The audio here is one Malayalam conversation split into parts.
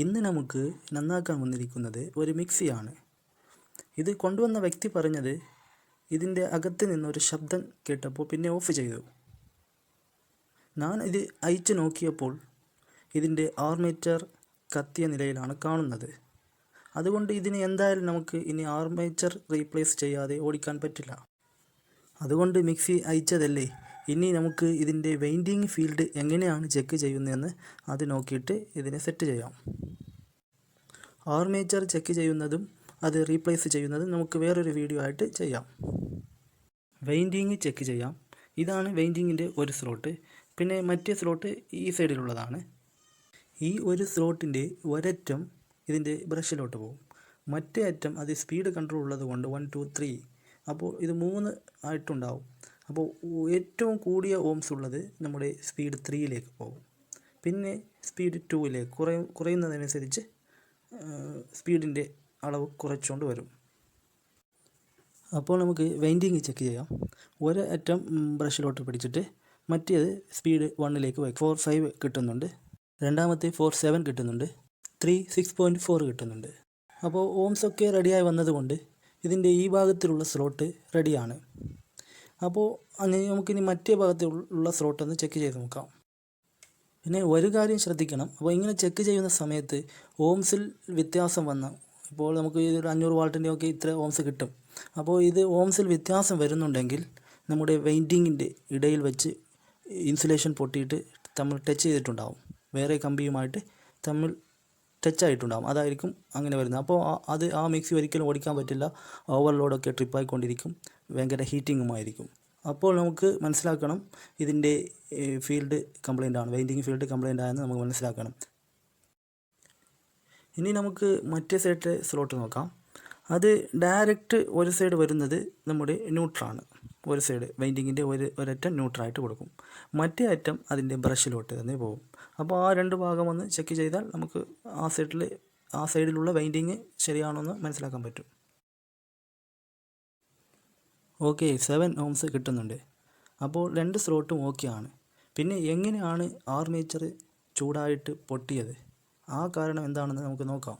ഇന്ന് നമുക്ക് നന്നാക്കാൻ വന്നിരിക്കുന്നത് ഒരു മിക്സിയാണ്. ഇത് കൊണ്ടുവന്ന വ്യക്തി പറഞ്ഞത് ഇതിന്റെ അകത്ത് നിന്നൊരു ശബ്ദം കേട്ടപ്പോൾ പിന്നെ ഓഫ് ചെയ്തു. ഞാൻ ഇത് അയച്ചു നോക്കിയപ്പോൾ ഇതിന്റെ ആർമേച്ചർ കത്തിയ നിലയിലാണ് കാണുന്നത്. അതുകൊണ്ട് ഇതിന് എന്തായാലും നമുക്ക് ഇനി ആർമേച്ചർ റീപ്ലേസ് ചെയ്യാതെ ഓടിക്കാൻ പറ്റില്ല. അതുകൊണ്ട് മിക്സി അയച്ചതല്ലേ ഇനി നമുക്ക് ഇതിന്റെ വെയിന്റിങ് ഫീൽഡ് എങ്ങനെയാണ് ചെക്ക് ചെയ്യുന്നതെന്ന് അത് നോക്കിയിട്ട് ഇതിനെ സെറ്റ് ചെയ്യാം. ആർമേച്ചർ ചെക്ക് ചെയ്യുന്നതും അത് റീപ്ലേസ് ചെയ്യുന്നതും നമുക്ക് വേറൊരു വീഡിയോ ആയിട്ട് ചെയ്യാം. വെയിന്റിങ് ചെക്ക് ചെയ്യാം. ഇതാണ് വെയിന്റിങ്ങിന്റെ ഒരു സ്ലോട്ട് പിന്നെ മറ്റേ സ്ലോട്ട് ഈ സൈഡിലുള്ളതാണ് ഈ ഒരു സ്ലോട്ടിന്റെ ഒരറ്റം ഇതിന്റെ ബ്രഷിലോട്ട് പോകും. മറ്റേ അറ്റം അത് സ്പീഡ് കൺട്രോൾ ഉള്ളത് കൊണ്ട് വൺ ടു ത്രീ അപ്പോൾ ഇത് മൂന്ന് ആയിട്ടുണ്ടാവും. അപ്പോൾ ഏറ്റവും കൂടിയ ഓംസ് ഉള്ളത് നമ്മുടെ സ്പീഡ് ത്രീയിലേക്ക് പോകും. പിന്നെ സ്പീഡ് ടൂവിലേക്ക് കുറേ കുറയുന്നതനുസരിച്ച് സ്പീഡിന്റെ അളവ് കുറച്ചുകൊണ്ട് വരും. അപ്പോൾ നമുക്ക് വെയിന്റിങ് ചെക്ക് ചെയ്യാം. ഒരു അറ്റം ബ്രഷിലോട്ട് പിടിച്ചിട്ട് മറ്റേത് സ്പീഡ് വണ്ണിലേക്ക് വയ്ക്കും ഫോർ ഫൈവ് കിട്ടുന്നുണ്ട്. രണ്ടാമത്തെ ഫോർ സെവൻ കിട്ടുന്നുണ്ട്. ത്രീ സിക്സ് പോയിന്റ് ഫോർ കിട്ടുന്നുണ്ട്. അപ്പോൾ ഓംസ് ഒക്കെ റെഡിയായി വന്നതുകൊണ്ട് ഇതിന്റെ ഈ ഭാഗത്തിലുള്ള സ്ലോട്ട് റെഡിയാണ്. അപ്പോൾ നമുക്കിനി മറ്റേ ഭാഗത്തുള്ള സ്ലോട്ട് ഒന്ന് ചെക്ക് ചെയ്ത് നോക്കാം. പിന്നെ ഒരു കാര്യം ശ്രദ്ധിക്കണം. അപ്പോൾ ഇങ്ങനെ ചെക്ക് ചെയ്യുന്ന സമയത്ത് ഓംസിൽ വ്യത്യാസം വന്ന ഇപ്പോൾ നമുക്ക് ഒരു അഞ്ഞൂറ് വാൾട്ടിന്റെ ഒക്കെ ഇത്ര ഓംസ് കിട്ടും. അപ്പോൾ ഇത് ഓംസിൽ വ്യത്യാസം വരുന്നുണ്ടെങ്കിൽ നമ്മുടെ വെയിന്റിങ്ങിന്റെ ഇടയിൽ വെച്ച് ഇൻസുലേഷൻ പൊട്ടിയിട്ട് തമ്മിൽ ടച്ച് ചെയ്തിട്ടുണ്ടാവും. വേറെ കമ്പിയുമായിട്ട് തമ്മിൽ ടച്ച് ആയിട്ടുണ്ടാകും അതായിരിക്കും അങ്ങനെ വരുന്നത്. അപ്പോൾ അത് ആ മിക്സി ഒരിക്കലും ഓടിക്കാൻ പറ്റില്ല. ഓവർലോഡൊക്കെ ട്രിപ്പായിക്കൊണ്ടിരിക്കും ഭയങ്കര ഹീറ്റിങ്ങുമായിരിക്കും. അപ്പോൾ നമുക്ക് മനസ്സിലാക്കണം ഇതിന്റെ ഫീൽഡ് കംപ്ലൈന്റ് ആണ് വെയിന്റിങ് ഫീൽഡ് കംപ്ലൈന്റ് ആയെന്ന് നമുക്ക് മനസ്സിലാക്കണം. ഇനി നമുക്ക് മറ്റേ സൈഡിലെ സ്ലോട്ട് നോക്കാം. അത് ഡയറക്റ്റ് ഒരു സൈഡ് വരുന്നത് നമ്മുടെ ന്യൂട്രാണ്. ഒരു സൈഡ് വെയിന്റിങ്ങിന്റെ ഒരു ഒരറ്റം ന്യൂട്രായിട്ട് കൊടുക്കും. മറ്റേ അറ്റം അതിന്റെ ബ്രഷിലോട്ട് തന്നെ പോകും. അപ്പോൾ ആ രണ്ട് ഭാഗം ഒന്ന് ചെക്ക് ചെയ്താൽ നമുക്ക് ആ സൈഡിൽ ആ സൈഡിലുള്ള വെയിന്റിങ് ശരിയാണോ എന്ന് മനസ്സിലാക്കാൻ പറ്റും. ഓക്കെ സെവൻ ഓംസ് കിട്ടുന്നുണ്ട്. അപ്പോൾ രണ്ട് സ്ലോട്ടും ഓക്കെ ആണ്. പിന്നെ എങ്ങനെയാണ് ആർമേച്ചർ ചൂടായിട്ട് പൊട്ടിയത്? ആ കാരണം എന്താണെന്ന് നമുക്ക് നോക്കാം.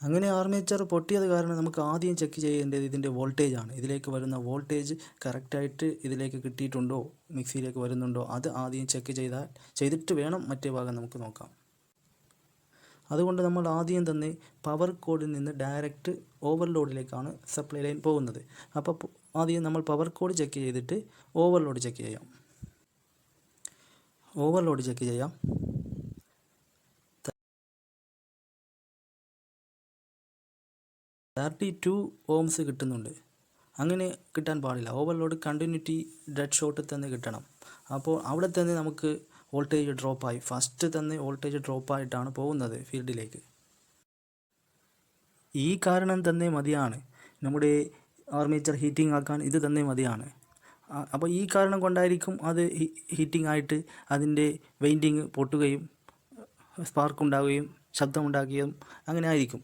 അങ്ങനെ ആർമേച്ചർ പൊട്ടിയത് കാരണം നമുക്ക് ആദ്യം ചെക്ക് ചെയ്യേണ്ടത് ഇതിന്റെ വോൾട്ടേജ് ആണ്. ഇതിലേക്ക് വരുന്ന വോൾട്ടേജ് കറക്റ്റായിട്ട് ഇതിലേക്ക് കിട്ടിയിട്ടുണ്ടോ? മിക്സിയിലേക്ക് വരുന്നുണ്ടോ? അത് ആദ്യം ചെക്ക് ചെയ്താൽ ചെയ്തിട്ട് വേണം മറ്റേ ഭാഗം നമുക്ക് നോക്കാം. അതുകൊണ്ട് നമ്മൾ ആദ്യം തന്നെ പവർ കോഡിൽ നിന്ന് ഡയറക്റ്റ് ഓവർലോഡിലേക്കാണ് സപ്ലൈ ലൈൻ പോകുന്നത്. അപ്പോൾ ആദ്യം നമ്മൾ പവർ കോഡ് ചെക്ക് ചെയ്തിട്ട് ഓവർലോഡ് ചെക്ക് ചെയ്യാം. ഓവർലോഡ് ചെക്ക് ചെയ്യാം. തേർട്ടി ടു ഓംസ് കിട്ടുന്നുണ്ട്. അങ്ങനെ കിട്ടാൻ പാടില്ല. ഓവർലോഡ് കണ്ടിന്യൂറ്റി ഡെഡ് ഷോട്ടിൽ തന്നെ കിട്ടണം. അപ്പോൾ അവിടെ തന്നെ നമുക്ക് വോൾട്ടേജ് ഡ്രോപ്പായി. ഫസ്റ്റ് തന്നെ വോൾട്ടേജ് ഡ്രോപ്പായിട്ടാണ് പോകുന്നത് ഫീൽഡിലേക്ക്. ഈ കാരണം തന്നെ മതിയാണ്. നമ്മുടെ ആർമേച്ചർ ഹീറ്റിംഗ് ആക്കാൻ ഇത് തന്നെ മതിയാണ്. അപ്പോൾ ഈ കാരണം കൊണ്ടായിരിക്കും അത് ഹീറ്റിംഗ് ആയിട്ട് അതിന്റെ വെയിന്റിങ് പൊട്ടുകയും സ്പാർക്ക് ഉണ്ടാവുകയും ശബ്ദമുണ്ടാക്കുകയും അങ്ങനെ ആയിരിക്കും.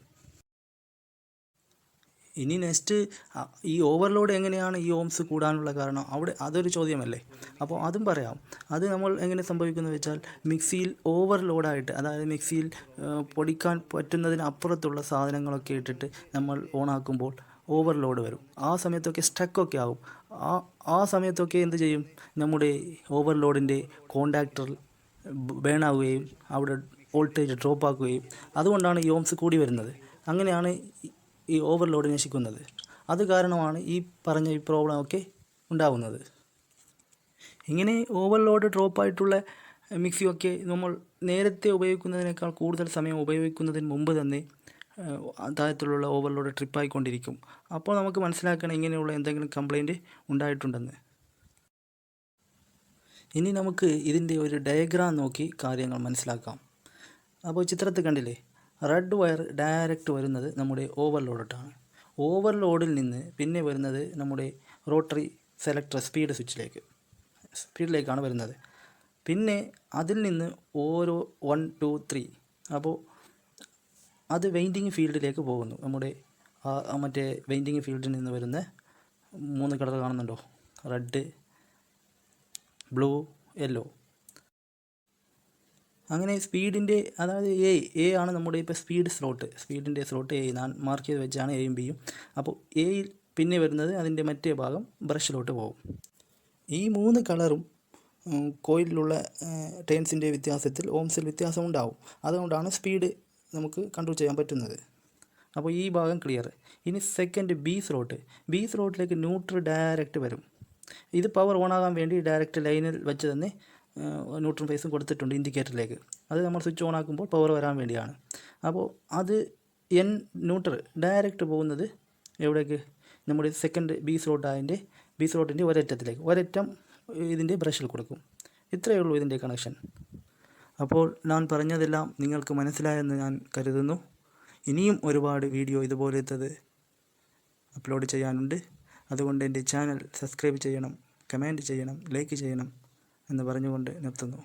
ഇനി നെക്സ്റ്റ് ഈ ഓവർലോഡ് എങ്ങനെയാണ് ഈ ഓംസ് കൂടാനുള്ള കാരണം? അവിടെ അതൊരു ചോദ്യമല്ലേ? അപ്പോൾ അതും പറയാം. അത് നമ്മൾ എങ്ങനെ സംഭവിക്കുന്നു വെച്ചാൽ മിക്സിയിൽ ഓവർലോഡായിട്ട് അതായത് മിക്സിയിൽ പൊടിക്കാൻ പറ്റുന്നതിന് അപ്പുറത്തുള്ള സാധനങ്ങളൊക്കെ ഇട്ടിട്ട് നമ്മൾ ഓണാക്കുമ്പോൾ ഓവർലോഡ് വരും. ആ സമയത്തൊക്കെ സ്റ്റക്കൊക്കെ ആകും ആ ആ സമയത്തൊക്കെ എന്ത് ചെയ്യും? നമ്മുടെ ഓവർലോഡിന്റെ കോണ്ടാക്ടർ ബേൺ ആവുകയും അവിടെ വോൾട്ടേജ് ഡ്രോപ്പ് ആക്കുകയും അതുകൊണ്ടാണ് ഈ ഓംസ് കൂടി വരുന്നത്. അങ്ങനെയാണ് ഈ ഓവർലോഡ് നശിക്കുന്നത്. അത് കാരണമാണ് ഈ പറഞ്ഞ ഈ പ്രോബ്ലം ഒക്കെ ഉണ്ടാകുന്നത് ഇങ്ങനെ ഓവർലോഡ് ഡ്രോപ്പായിട്ടുള്ള മിക്സിയൊക്കെ നമ്മൾ നേരത്തെ ഉപയോഗിക്കുന്നതിനേക്കാൾ കൂടുതൽ സമയം ഉപയോഗിക്കുന്നതിന് മുമ്പ് തന്നെ താഴത്തിലുള്ള ഓവർലോഡ് ട്രിപ്പായിക്കൊണ്ടിരിക്കും അപ്പോൾ നമുക്ക് മനസ്സിലാക്കണം ഇങ്ങനെയുള്ള എന്തെങ്കിലും കംപ്ലൈന്റ് ഉണ്ടായിട്ടുണ്ടെന്ന്. ഇനി നമുക്ക് ഇതിന്റെ ഒരു ഡയഗ്രാം നോക്കി കാര്യങ്ങൾ മനസ്സിലാക്കാം. അപ്പോൾ ചിത്രത്തിൽ കണ്ടില്ലേ? റെഡ് വയർ ഡയറക്റ്റ് വരുന്നത് നമ്മുടെ ഓവർലോഡിട്ടാണ്. ഓവർലോഡിൽ നിന്ന് പിന്നെ വരുന്നത് നമ്മുടെ റോട്ടറി സെലക്ടർ സ്പീഡ് സ്വിച്ചിലേക്ക്. സ്പീഡിലേക്കാണ് വരുന്നത്. പിന്നെ അതിൽ നിന്ന് ഓരോ വൺ ടു ത്രീ. അപ്പോൾ അത് വെയിന്റിങ് ഫീൽഡിലേക്ക് പോകുന്നു. നമ്മുടെ മറ്റേ വെയിന്റിങ് ഫീൽഡിൽ നിന്ന് വരുന്ന മൂന്ന് കളർ കാണുന്നുണ്ടോ? Red blue yellow. അങ്ങനെ സ്പീഡിന്റെ അതായത് എ എ ആണ് നമ്മുടെ ഇപ്പോൾ സ്പീഡ് സ്ലോട്ട്. സ്പീഡിന്റെ സ്ലോട്ട് എ ഞാൻ മാർക്ക് ചെയ്ത് വെച്ചാണ് എയും ബിയും അപ്പോൾ എയിൽ പിന്നെ വരുന്നത് അതിന്റെ മറ്റേ ഭാഗം ബ്രഷിലോട്ട് പോകും. ഈ മൂന്ന് കളറും കോയിലുള്ള ടേൺസിന്റെ വ്യത്യാസത്തിൽ ഓംസിൽ വ്യത്യാസം ഉണ്ടാവും. അതുകൊണ്ടാണ് സ്പീഡ് നമുക്ക് കൺട്രോൾ ചെയ്യാൻ പറ്റുന്നത്. അപ്പോൾ ഈ ഭാഗം ക്ലിയർ ഇനി സെക്കൻഡ് ബി സ്ലോട്ട്. ബി സ്ലോട്ടിലേക്ക് ന്യൂട്രൽ ഡയറക്റ്റ് വരും. ഇത് പവർ ഓൺ ആകാൻ വേണ്ടി ഡയറക്റ്റ് ലൈനിൽ വെച്ച് തന്നെ ന്യൂട്രൽ ഫേസും കൊടുത്തിട്ടുണ്ട് ഇൻഡിക്കേറ്ററിലേക്ക് അത് നമ്മൾ സ്വിച്ച് ഓൺ ആക്കുമ്പോൾ പവർ വരാൻ വേണ്ടിയാണ്. അപ്പോൾ അത് എൻ ന്യൂട്രൽ ഡയറക്റ്റ് പോകുന്നത് എവിടേക്ക്? നമ്മുടെ സെക്കൻഡ് ബി സ്ലോട്ട് അതിന്റെ ബി സ്ലോട്ടിന്റെ ഒരറ്റത്തിലേക്ക്. ഒരറ്റം ഇതിന്റെ ബ്രഷിൽ കൊടുക്കും. ഇത്രയേ ഉള്ളൂ ഇതിന്റെ കണക്ഷൻ അപ്പോൾ ഞാൻ പറഞ്ഞതെല്ലാം നിങ്ങൾക്ക് മനസ്സിലായെന്ന് ഞാൻ കരുതുന്നു. ഇനിയും ഒരുപാട് വീഡിയോ ഇതുപോലത്തത് അപ്ലോഡ് ചെയ്യാനുണ്ട്. അതുകൊണ്ട് എന്റെ ചാനൽ സബ്സ്ക്രൈബ് ചെയ്യണം കമന്റ് ചെയ്യണം ലൈക്ക് ചെയ്യണം. എന്ന് പറഞ്ഞുകൊണ്ട് നിർത്തുന്നു.